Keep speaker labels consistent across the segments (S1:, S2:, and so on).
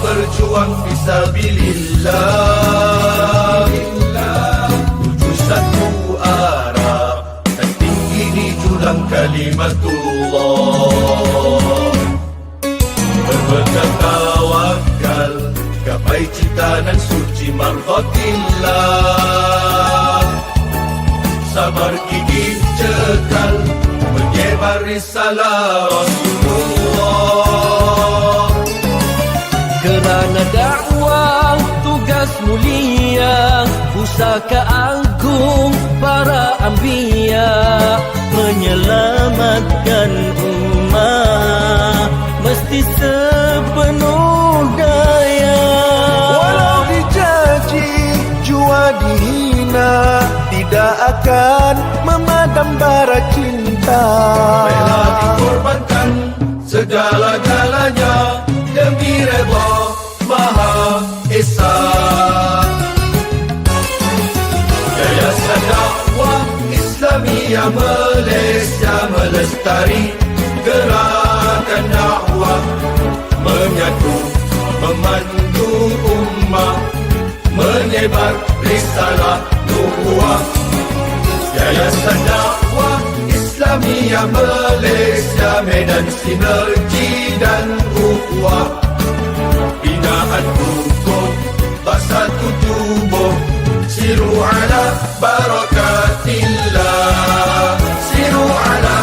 S1: berjuang fisabilillah Tuju satu arah Dan tinggi di jurang kalimatullah. Berpegang tawakal Gapai cita dan suci marzatillah Sabar gigih cekal Menyebar risalah Rasulullah
S2: Kerana dakwah tugas mulia Pusaka agung para anbiya Menyelamatkan umat Mesti sepenuh daya.
S3: Walau dicaci, jua dihina Tidak akan memadam bara cinta.
S1: Rela dikorbankan segala-galanya Demi redha Esa dakwah Islamiyah Malaysia melestari Gerakan dakwah Menyatu Memandu ummah Menyebar risalah nubuah Yayasan dakwah Islamiyah Malaysia Medan sinergi dan ukhuwah الحقوق طست كتبه سيروا على بركات الله سيروا على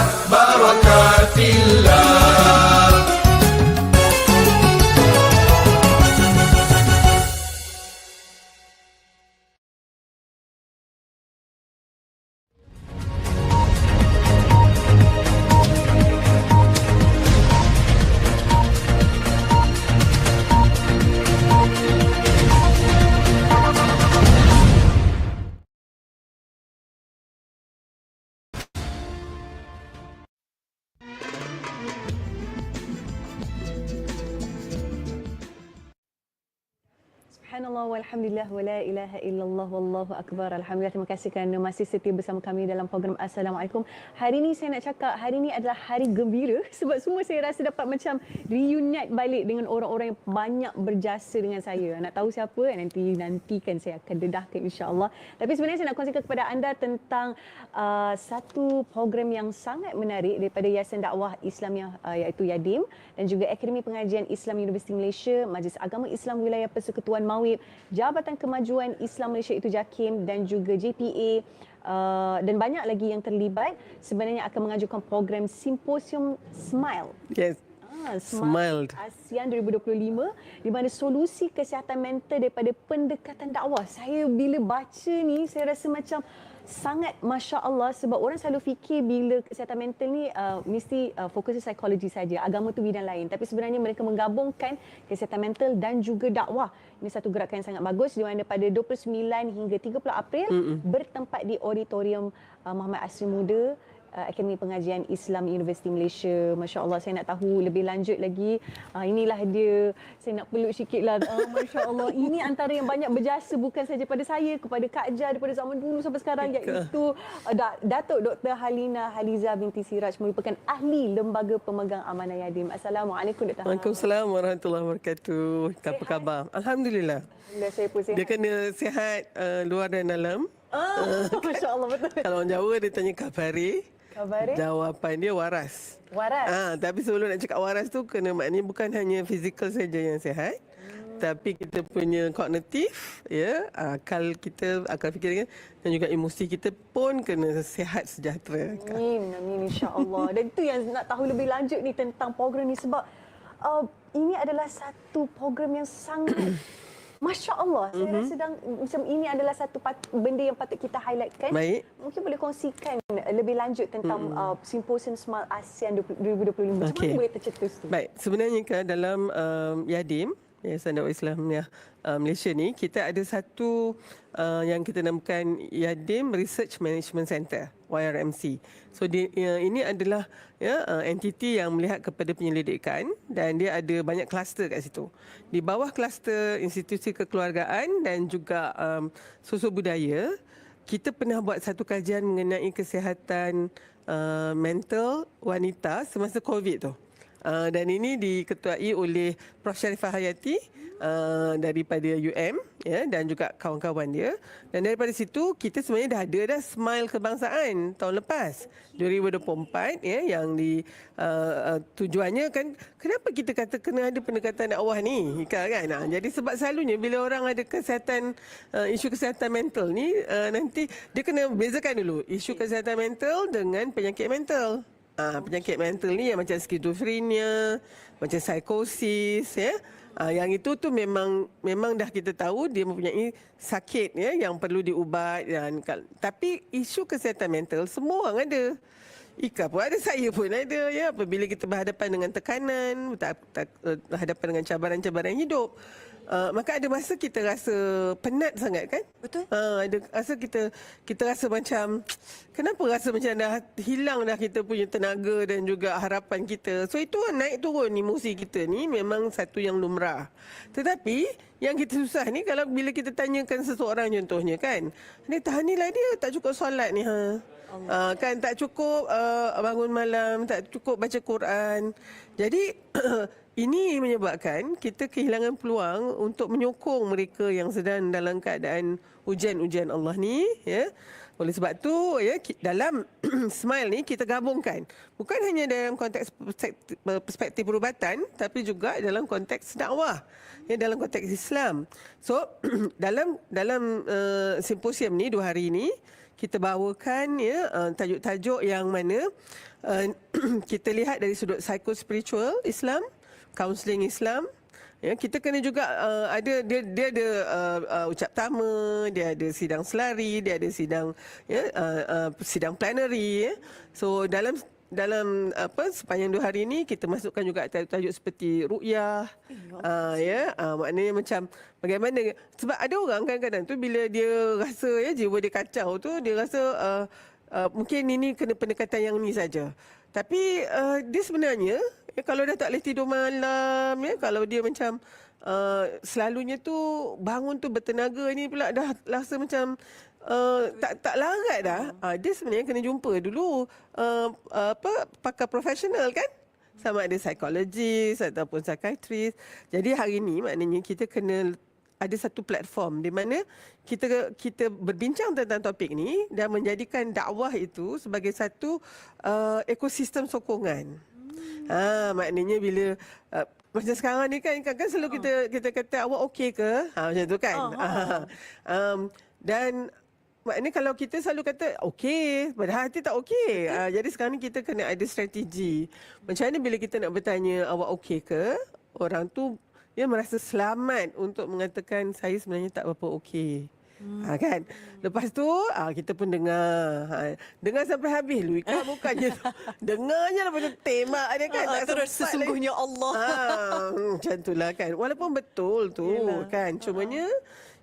S4: Subhanallah walhamdulillah wa la ilaha illallah wallahu akbar. Alhamdulillah terima kasih kerana masih setia bersama kami dalam program Assalamualaikum. Hari ini saya nak cakap hari ini adalah hari gembira sebab semua saya rasa dapat macam reunite balik dengan orang-orang yang banyak berjasa dengan saya. Nak tahu siapa nanti nantikan saya akan dedahkan insya-Allah. Tapi sebenarnya saya nak kongsikan kepada anda tentang uh, satu program yang sangat menarik daripada Yayasan Dakwah Islamiah uh, iaitu Yadim dan juga Akademi Pengajian Islam Universiti Malaysia, Majlis Agama Islam Wilayah Persekutuan Mawib, Jabatan Kemajuan Islam Malaysia itu JAKIM dan juga JPA uh, dan banyak lagi yang terlibat sebenarnya akan mengajukan program Simposium Smile
S2: Yes
S4: Ah,
S2: Smiled.
S4: ASEAN 2025 di mana solusi kesihatan mental daripada pendekatan dakwah. Saya bila baca ni saya rasa macam sangat masya Allah sebab orang selalu fikir bila kesihatan mental ni uh, mesti uh, fokus psikologi saja, agama tu bidang lain. Tapi sebenarnya mereka menggabungkan kesihatan mental dan juga dakwah. Ini satu gerakan yang sangat bagus di mana pada 29 hingga 30 April Mm-mm. bertempat di auditorium uh, Muhammad Asri Muda uh, Akademi Pengajian Islam Universiti Malaysia. Masya Allah saya nak tahu lebih lanjut lagi. Uh, inilah dia. Saya nak peluk sikit lah. Uh, Masya Allah. Ini antara yang banyak berjasa bukan saja pada saya, kepada Kak Jar daripada zaman dulu sampai sekarang iaitu uh, Datuk Dr. Halina Haliza binti Siraj merupakan ahli Lembaga Pemegang Amanah Yadim. Assalamualaikum Dr.
S2: Waalaikumsalam warahmatullahi wabarakatuh. Apa khabar? Alhamdulillah.
S4: Alhamdulillah saya pun sihat.
S2: Dia kena sihat uh, luar dan dalam.
S4: Ah, Masya Allah betul.
S2: Kalau orang Jawa dia tanya khabari.
S4: Khabar eh?
S2: Jawapan dia waras.
S4: Waras.
S2: Ah, tapi sebelum nak cakap waras tu kena maknanya bukan hanya fizikal saja yang sihat. Hmm. Tapi kita punya kognitif, ya, akal kita, akal fikir dan juga emosi kita pun kena sihat sejahtera.
S4: Amin, amin insya-Allah. Dan itu yang nak tahu lebih lanjut ni tentang program ni sebab uh, ini adalah satu program yang sangat Masya Allah, saya mm-hmm. rasa sedang, macam ini adalah satu pat, benda yang patut kita highlightkan.
S2: Baik.
S4: Mungkin boleh kongsikan lebih lanjut tentang mm-hmm. uh, Simposium Smart ASEAN 2025. Macam
S2: Okay.
S4: mana boleh tercetus tu?
S2: Baik, sebenarnya kan dalam um, Yadim, Yayasan Dakwah Islamiah uh, Malaysia ni, kita ada satu uh, yang kita namakan Yadim Research Management Center, YRMC. So di, uh, ini adalah ya uh, entiti yang melihat kepada penyelidikan dan dia ada banyak kluster kat situ. Di bawah kluster institusi kekeluargaan dan juga um, sosial budaya, kita pernah buat satu kajian mengenai kesihatan uh, mental wanita semasa COVID tu. Uh, dan ini diketuai oleh Prof. Sharifah Hayati uh, daripada UM ya dan juga kawan-kawan dia. Dan daripada situ kita sebenarnya dah ada dah Smile Kebangsaan tahun lepas 2024 ya yang di uh, uh, tujuannya kan kenapa kita kata kena ada pendekatan dakwah ni kan kan. Nah, jadi sebab selalunya bila orang ada kesihatan uh, isu kesihatan mental ni uh, nanti dia kena bezakan dulu isu kesihatan mental dengan penyakit mental. Ah, penyakit mental ni yang macam skizofrenia, macam psikosis ya. Ah, yang itu tu memang memang dah kita tahu dia mempunyai sakit ya yang perlu diubat dan tapi isu kesihatan mental semua orang ada. Ika pun ada, saya pun ada ya apabila kita berhadapan dengan tekanan, tak, tak, eh, berhadapan dengan cabaran-cabaran hidup. Uh, maka ada masa kita rasa penat sangat kan?
S4: Betul.
S2: Uh, ada rasa kita kita rasa macam kenapa rasa macam dah hilang dah kita punya tenaga dan juga harapan kita. So itu naik turun emosi kita ni memang satu yang lumrah. Tetapi yang kita susah ni kalau bila kita tanyakan seseorang contohnya kan. Ni tahanilah dia tak cukup solat ni ha. Uh, kan tak cukup uh, bangun malam, tak cukup baca Quran. Jadi ini menyebabkan kita kehilangan peluang untuk menyokong mereka yang sedang dalam keadaan ujian-ujian Allah ni ya. Oleh sebab tu ya dalam smile ni kita gabungkan bukan hanya dalam konteks perspektif, perspektif perubatan tapi juga dalam konteks dakwah ya dalam konteks Islam. So dalam dalam uh, simposium ni dua hari ni kita bawakan ya uh, tajuk-tajuk yang mana uh, kita lihat dari sudut psikospiritual Islam, kaunseling Islam. Ya, kita kena juga uh, ada dia dia ada uh, uh, ucap tama, dia ada sidang selari, dia ada sidang ya uh, uh, sidang plenary ya. So dalam dalam apa sepanjang dua hari ini kita masukkan juga tajuk-tajuk seperti ru'yah uh, ya. Uh, maknanya macam bagaimana sebab ada orang kadang-kadang tu bila dia rasa ya jiwa dia kacau tu dia rasa uh, uh, mungkin ini kena pendekatan yang ni saja. Tapi uh, dia sebenarnya ya, kalau dah tak boleh tidur malam ya kalau dia macam uh, selalunya tu bangun tu bertenaga ni pula dah rasa macam Uh, tak tak larat dah. Uh, dia sebenarnya kena jumpa dulu uh, apa pakar profesional kan? Sama ada psikologis ataupun psikiatris. Jadi hari ini maknanya kita kena ada satu platform di mana kita kita berbincang tentang topik ni dan menjadikan dakwah itu sebagai satu uh, ekosistem sokongan. Ha maknanya bila uh, macam sekarang ni kan kan, kan selalu kita kita kata awak okey ke? Ha macam tu kan. um, dan Maknanya kalau kita selalu kata okey, padahal hati tak okey. Uh, jadi sekarang ni kita kena ada strategi. Macam mana bila kita nak bertanya awak okey ke? Orang tu dia merasa selamat untuk mengatakan saya sebenarnya tak berapa okey. Hmm. Ha, kan? Lepas tu ha, kita pun dengar. Ha, dengar sampai habis. Luika bukannya tu. Dengarnya lah macam tembak dia kan.
S4: Ah,
S2: Tak
S4: terus sesungguhnya Allah.
S2: Ha, hmm, macam itulah kan. Walaupun betul tu
S4: Yelah.
S2: kan. Cumanya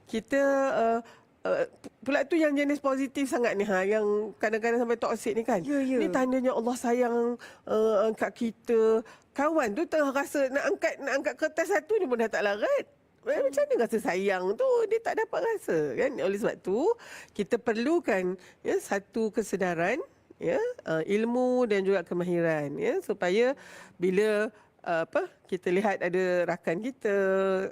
S2: kita uh, uh, pula tu yang jenis positif sangat ni ha yang kadang-kadang sampai toxic ni kan.
S4: Ya, ya.
S2: Ni tandanya Allah sayang uh, kat kita. Kawan tu tengah rasa nak angkat nak angkat kertas satu ni pun dah tak larat. Eh, Macam mana rasa sayang tu Dia tak dapat rasa kan Oleh sebab tu Kita perlukan ya, Satu kesedaran ya, uh, Ilmu dan juga kemahiran ya, Supaya Bila uh, apa kita lihat ada rakan kita,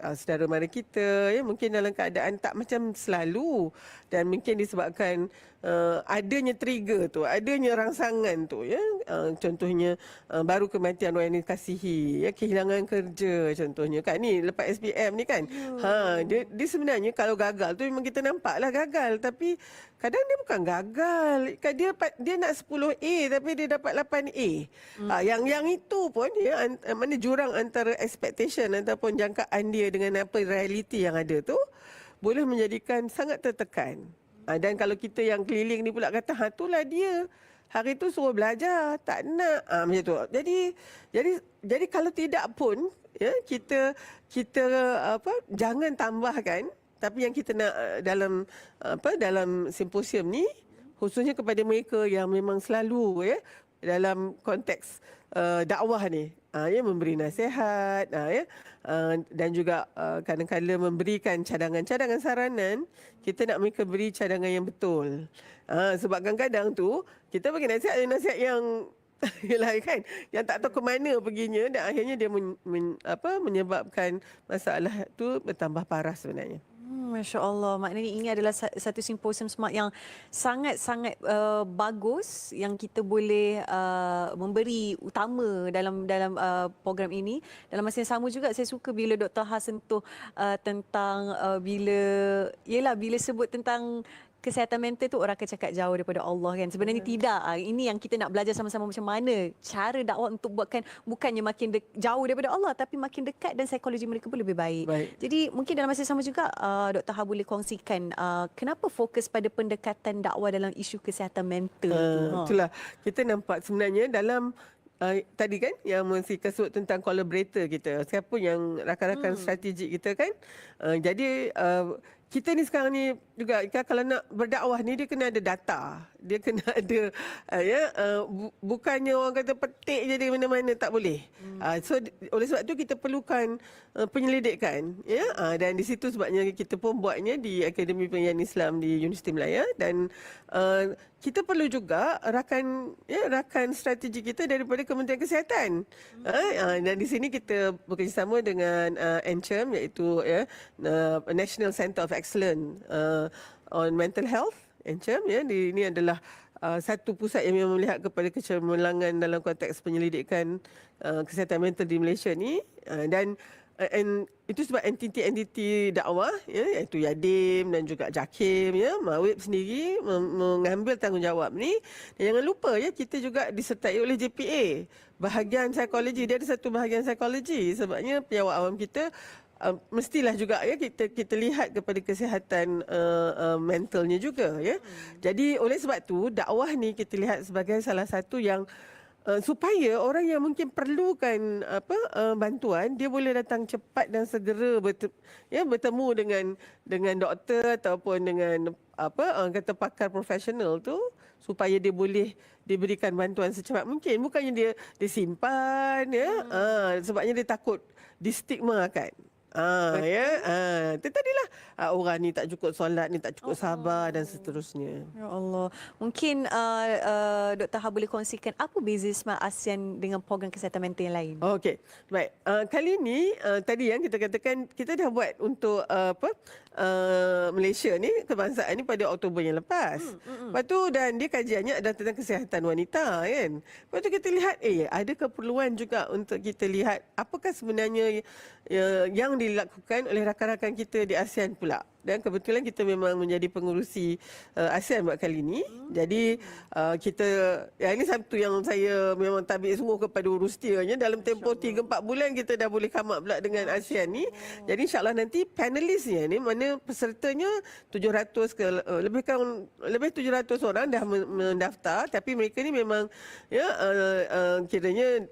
S2: uh, saudara mara kita ya mungkin dalam keadaan tak macam selalu dan mungkin disebabkan uh, adanya trigger tu, adanya rangsangan tu ya. Uh, contohnya uh, baru kematian orang yang dikasihi, ya kehilangan kerja contohnya kan ni lepas SPM ni kan. Ha dia, dia sebenarnya kalau gagal tu memang kita nampaklah gagal tapi kadang dia bukan gagal. Kan dia dia nak 10A tapi dia dapat 8A. Hmm. Ha, yang yang itu pun ya an, mana jurang antara expectation ataupun jangkaan dia dengan apa realiti yang ada tu boleh menjadikan sangat tertekan. Ha, dan kalau kita yang keliling ni pula kata ha itulah dia. Hari tu suruh belajar, tak nak. Ha, macam tu. Jadi jadi jadi kalau tidak pun ya kita kita apa jangan tambahkan tapi yang kita nak uh, dalam apa dalam simposium ni khususnya kepada mereka yang memang selalu ya dalam konteks uh, dakwah ni. Uh, ya memberi nasihat uh, ya. Uh, dan juga uh, kadang-kadang memberikan cadangan-cadangan saranan kita nak mereka beri cadangan yang betul. Uh, sebab kadang-kadang tu kita bagi nasihat nasihat yang Yalah kan yang tak tahu ke mana perginya dan akhirnya dia men, men, apa menyebabkan masalah tu bertambah parah sebenarnya.
S4: Hmm, Masya Allah. Maknanya ini adalah sa- satu simposium smart yang sangat-sangat uh, bagus yang kita boleh uh, memberi utama dalam dalam uh, program ini. Dalam masa yang sama juga saya suka bila Dr. Ha sentuh uh, tentang uh, bila yelah bila sebut tentang kesihatan mental tu orang akan cakap jauh daripada Allah kan. Sebenarnya
S2: Hmm.
S4: tidak. Ah, Ini yang kita nak belajar sama-sama macam mana cara dakwah untuk buatkan bukannya makin de- jauh daripada Allah tapi makin dekat dan psikologi mereka pun lebih baik.
S2: Baik.
S4: Jadi mungkin dalam masa sama juga uh, Dr. Ha boleh kongsikan uh, kenapa fokus pada pendekatan dakwah dalam isu kesihatan mental tu.
S2: Uh,
S4: Ha.
S2: itulah kita nampak sebenarnya dalam uh, tadi kan yang mesti sebut tentang collaborator kita siapa yang rakan-rakan hmm. strategik kita kan uh, jadi uh, kita ni sekarang ni juga kalau nak berdakwah ni dia kena ada data dia kena ada uh, ya uh, bu- bukannya orang kata petik je di mana-mana tak boleh hmm. uh, so di- oleh sebab tu kita perlukan uh, penyelidikan ya uh, dan di situ sebabnya kita pun buatnya di Akademi Pengajian Islam di Universiti Melaya dan uh, kita perlu juga rakan ya rakan strategi kita daripada Kementerian Kesihatan. Hmm. Uh, dan di sini kita bekerjasama dengan uh, NCHM iaitu ya uh, National Center of Excellence uh, on Mental Health. NCHM ya di ini adalah uh, satu pusat yang memang melihat kepada kecemerlangan dalam konteks penyelidikan uh, kesihatan mental di Malaysia ni. Uh, dan uh, and itu sebab entiti-entiti dakwah ya iaitu Yadim dan juga Jakim ya Mawib sendiri mem- mengambil tanggungjawab ni. Dan jangan lupa ya kita juga disertai oleh JPA bahagian psikologi dia ada satu bahagian psikologi. Sebabnya penjawat awam kita Uh, mestilah juga ya kita kita lihat kepada kesihatan uh, uh, mentalnya juga ya. Hmm. Jadi oleh sebab tu dakwah ni kita lihat sebagai salah satu yang uh, supaya orang yang mungkin perlukan apa uh, bantuan dia boleh datang cepat dan segera bertemu, ya bertemu dengan dengan doktor ataupun dengan apa orang kata pakar profesional tu supaya dia boleh diberikan bantuan secepat mungkin bukannya dia disimpan ya hmm. uh, sebabnya dia takut distigmakan Ah ya, ah itu tadilah ah, orang ni tak cukup solat, ni tak cukup sabar dan seterusnya.
S4: Ya Allah. Mungkin uh, uh, Dr. Ha boleh kongsikan apa beza Smart ASEAN dengan program kesihatan mental yang lain?
S2: Oh, Okey. Baik. Uh, kali ni uh, tadi yang kita katakan kita dah buat untuk uh, apa? Uh, Malaysia ni kebangsaan ni pada Oktober yang lepas. Hmm, hmm, hmm. Lepas tu dan dia kajiannya adalah tentang kesihatan wanita kan. Lepas tu kita lihat eh ada keperluan juga untuk kita lihat apakah sebenarnya uh, yang dilakukan oleh rakan-rakan kita di ASEAN pula. Dan kebetulan kita memang menjadi pengurusi uh, ASEAN buat kali ini. Hmm. Jadi uh, kita ya ini satu yang saya memang tabik sungguh kepada urus tianya dalam tempoh 3 4 bulan kita dah boleh come up pula dengan ASEAN ni. Jadi insyaallah nanti panelisnya ni mana pesertanya 700 ke uh, lebih kurang lebih 700 orang dah men- mendaftar tapi mereka ni memang ya uh, uh, kiranya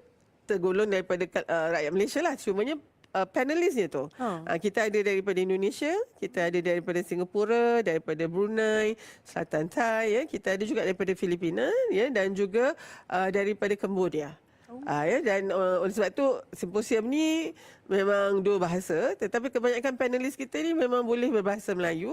S2: tergolong daripada uh, rakyat Malaysia lah. Cumanya uh, panelisnya tu.
S4: Ha.
S2: Uh, kita ada daripada Indonesia, kita ada daripada Singapura, daripada Brunei, Selatan Thai, ya. Kita ada juga daripada Filipina, ya dan juga uh, daripada Cambodia. Uh, ya dan uh, oleh sebab tu simposium ni memang dua bahasa tetapi kebanyakan panelis kita ni memang boleh berbahasa Melayu.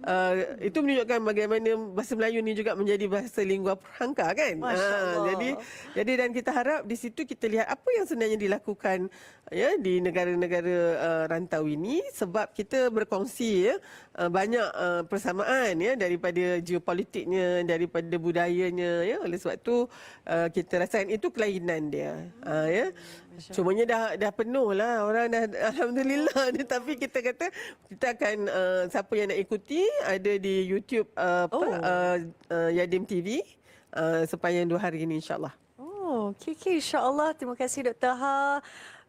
S2: Uh, itu menunjukkan bagaimana bahasa Melayu ni juga menjadi bahasa lingua perangka kan. Ah,
S4: Allah.
S2: jadi jadi dan kita harap di situ kita lihat apa yang sebenarnya dilakukan ya di negara-negara uh, rantau ini sebab kita berkongsi ya uh, banyak uh, persamaan ya daripada geopolitiknya daripada budayanya ya oleh sebab tu uh, kita rasakan itu kelainan dia uh, ya cumanya dah dah penuh lah orang dah alhamdulillah ni tapi kita kata kita akan uh, siapa yang nak ikuti ada di YouTube uh, apa
S4: Oh.
S2: uh, uh, Yadim TV uh, sepanjang dua hari ini insyaallah
S4: Oh, okey okey insya-Allah. Terima kasih Dr. Ha.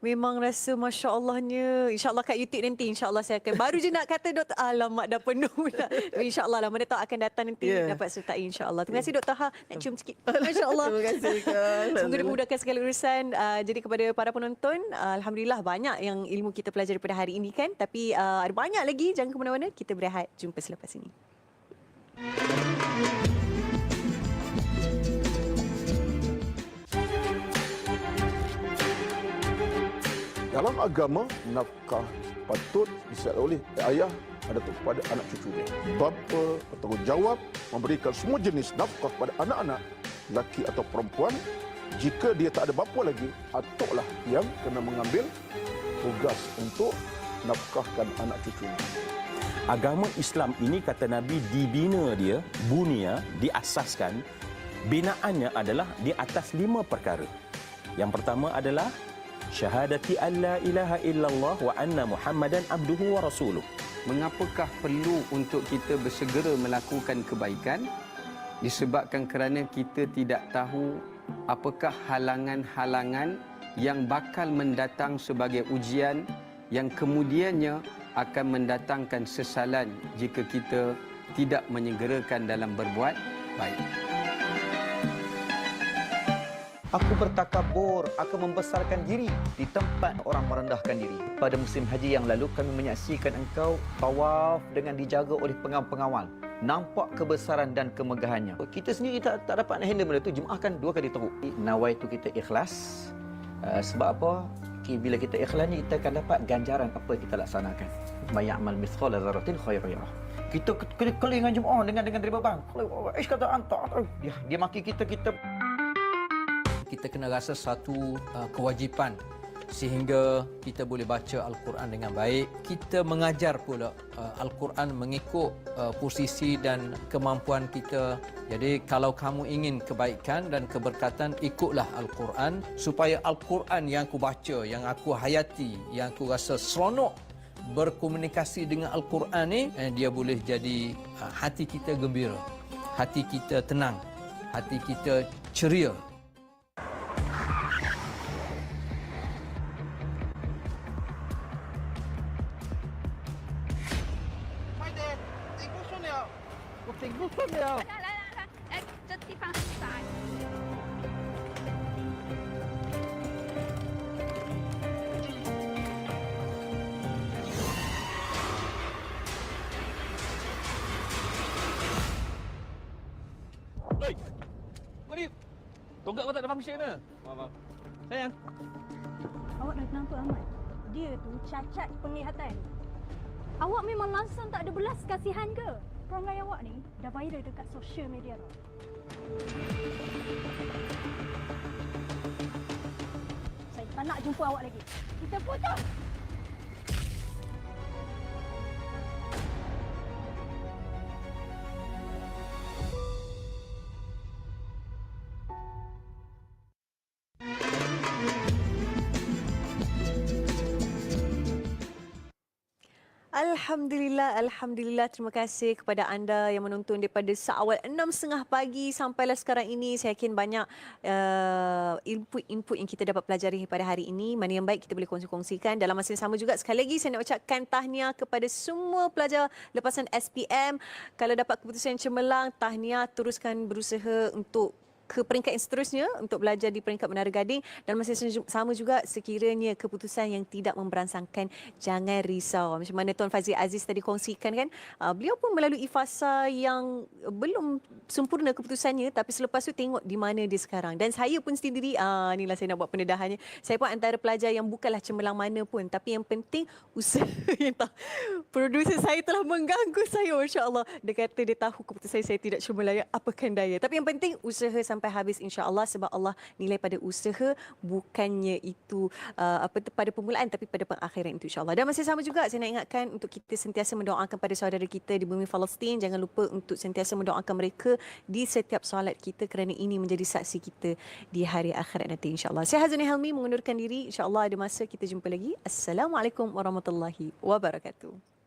S4: Memang rasa Masya Allahnya. InsyaAllah kat YouTube nanti. InsyaAllah saya akan. Baru je nak kata Doktor. Alamak dah penuh. Tapi InsyaAllah lah. Mana tahu akan datang nanti.
S2: Ya.
S4: Dapat sertai InsyaAllah. Terima kasih Dr. Ha. Nak cium sikit. Masya Allah.
S2: Terima kasih.
S4: Semoga dimudahkan segala urusan. Uh, jadi kepada para penonton. Uh, Alhamdulillah banyak yang ilmu kita pelajari pada hari ini kan. Tapi uh, ada banyak lagi. Jangan ke mana-mana. Kita berehat. Jumpa selepas ini.
S5: Dalam agama, nafkah patut disiap oleh ayah ada kepada anak cucunya. Bapa bertanggungjawab memberikan semua jenis nafkah pada anak-anak, lelaki atau perempuan Jika dia tak ada bapa lagi, atuklah yang kena mengambil tugas untuk nafkahkan anak cucunya.
S6: agama Islam ini kata Nabi dibina dia, bunia, diasaskan, binaannya adalah di atas lima perkara. Yang pertama adalah syahadati an la ilaha illallah wa anna muhammadan abduhu wa rasuluh.
S7: Mengapakah perlu untuk kita bersegera melakukan kebaikan? Disebabkan kerana kita tidak tahu apakah halangan-halangan yang bakal mendatang sebagai ujian yang kemudiannya akan mendatangkan sesalan jika kita tidak menyegerakan dalam berbuat baik.
S8: Aku bertakabur, aku membesarkan diri di tempat orang merendahkan diri. Pada musim haji yang lalu kami menyaksikan engkau tawaf dengan dijaga oleh pengawal-pengawal. Nampak kebesaran dan kemegahannya. Kita sendiri tak, tak dapat nak handle benda tu. Jemaah kan dua kali teruk. Nawai tu kita ikhlas. Uh, sebab apa? Bila kita ikhlas ni kita akan dapat ganjaran apa yang kita laksanakan. Mayamal mithqala dzarratin khairan yarah. Kita keli dengan jemaah dengan dengan daripada bang. Ish kata anta, dia dia maki kita kita
S9: kita kena rasa satu uh, kewajipan sehingga kita boleh baca al-Quran dengan baik. Kita mengajar pula uh, al-Quran mengikut uh, posisi dan kemampuan kita. Jadi kalau kamu ingin kebaikan dan keberkatan ikutlah al-Quran supaya al-Quran yang aku baca, yang aku hayati, yang aku rasa seronok berkomunikasi dengan al-Quran ni eh, dia boleh jadi uh, hati kita gembira, hati kita tenang, hati kita ceria
S10: Dah kenapa Ahmad? Dia tu cacat penglihatan. Awak memang langsung tak ada belas kasihan ke? Perangai awak ni dah viral dekat social media tau. Saya tak nak jumpa awak lagi. Kita putus!
S4: Alhamdulillah, Alhamdulillah. Terima kasih kepada anda yang menonton daripada seawal 6.30 pagi sampailah sekarang ini. Saya yakin banyak uh, input-input yang kita dapat pelajari pada hari ini. Mana yang baik kita boleh kongsi-kongsikan. Dalam masa yang sama juga sekali lagi saya nak ucapkan tahniah kepada semua pelajar lepasan SPM. Kalau dapat keputusan yang cemerlang, tahniah teruskan berusaha untuk ke peringkat yang seterusnya untuk belajar di peringkat Menara Gading dan yang sama juga sekiranya keputusan yang tidak memberansangkan jangan risau. Macam mana Tuan Fazil Aziz tadi kongsikan kan uh, beliau pun melalui fasa yang belum sempurna keputusannya tapi selepas tu tengok di mana dia sekarang. Dan saya pun sendiri uh, inilah saya nak buat pendedahannya. Saya pun antara pelajar yang bukanlah cemerlang mana pun tapi yang penting usaha yang tak producer saya telah mengganggu saya masya-Allah. Dia kata dia tahu keputusan saya tidak cemerlang apakan daya. Tapi yang penting usaha sampai sampai habis insya-Allah sebab Allah nilai pada usaha bukannya itu uh, apa pada permulaan tapi pada pengakhiran itu insya-Allah. Dan masih sama juga saya nak ingatkan untuk kita sentiasa mendoakan pada saudara kita di bumi Palestin jangan lupa untuk sentiasa mendoakan mereka di setiap solat kita kerana ini menjadi saksi kita di hari akhirat nanti insya-Allah. Saya Hazani Helmi mengundurkan diri insya-Allah ada masa kita jumpa lagi. Assalamualaikum warahmatullahi wabarakatuh.